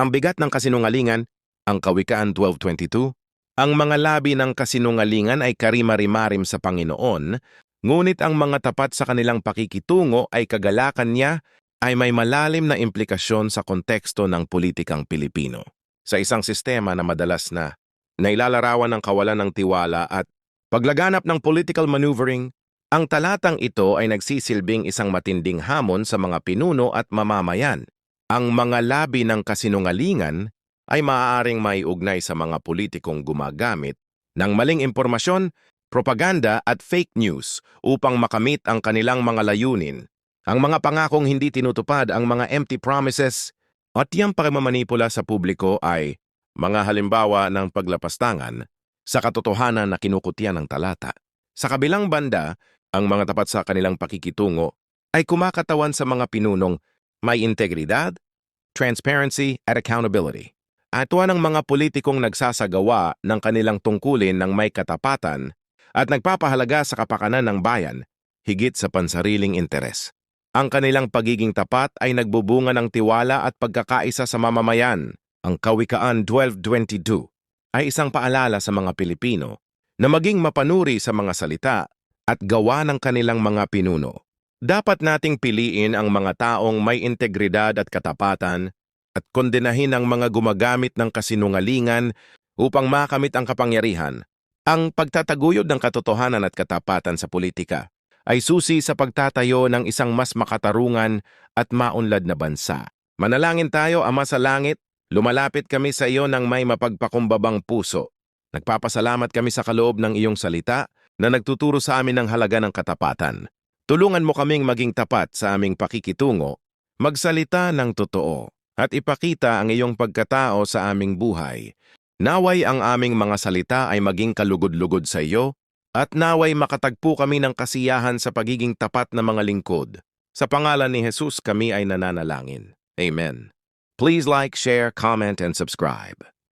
Ang bigat ng kasinungalingan, ang Kawikaan 12.22, ang mga labi ng kasinungalingan ay karimarimarim sa Panginoon, ngunit ang mga tapat sa kanilang pakikitungo ay kagalakan niya ay may malalim na implikasyon sa konteksto ng politikang Pilipino. Sa isang sistema na madalas na nailalarawan ng kawalan ng tiwala at paglaganap ng political maneuvering, ang talatang ito ay nagsisilbing isang matinding hamon sa mga pinuno at mamamayan. Ang mga labi ng kasinungalingan ay maaaring maiugnay sa mga politikong gumagamit ng maling impormasyon, propaganda at fake news upang makamit ang kanilang mga layunin. Ang mga pangakong hindi tinutupad ang mga empty promises at yung pagmamanipula sa publiko ay mga halimbawa ng paglapastangan sa katotohanan na kinukutya ng talata. Sa kabilang banda, ang mga tapat sa kanilang pakikitungo ay kumakatawan sa mga pinunong may integridad, transparency at accountability. Atwa ng mga politikong nagsasagawa ng kanilang tungkulin ng may katapatan at nagpapahalaga sa kapakanan ng bayan, higit sa pansariling interes. Ang kanilang pagiging tapat ay nagbubunga ng tiwala at pagkakaisa sa mamamayan. Ang Kawikaan 1222 ay isang paalala sa mga Pilipino na maging mapanuri sa mga salita at gawa ng kanilang mga pinuno. Dapat nating piliin ang mga taong may integridad at katapatan at kondenahin ang mga gumagamit ng kasinungalingan upang makamit ang kapangyarihan. Ang pagtataguyod ng katotohanan at katapatan sa politika ay susi sa pagtatayo ng isang mas makatarungan at maunlad na bansa. Manalangin tayo, Ama sa Langit, lumalapit kami sa iyo ng may mapagpakumbabang puso. Nagpapasalamat kami sa kaloob ng iyong salita na nagtuturo sa amin ng halaga ng katapatan. Tulungan mo kaming maging tapat sa aming pakikitungo, magsalita ng totoo, at ipakita ang iyong pagkatao sa aming buhay. Naway ang aming mga salita ay maging kalugod-lugod sa iyo, at naway makatagpo kami ng kasiyahan sa pagiging tapat na mga lingkod. Sa pangalan ni Jesus kami ay nananalangin. Amen. Please like, share, comment, and subscribe.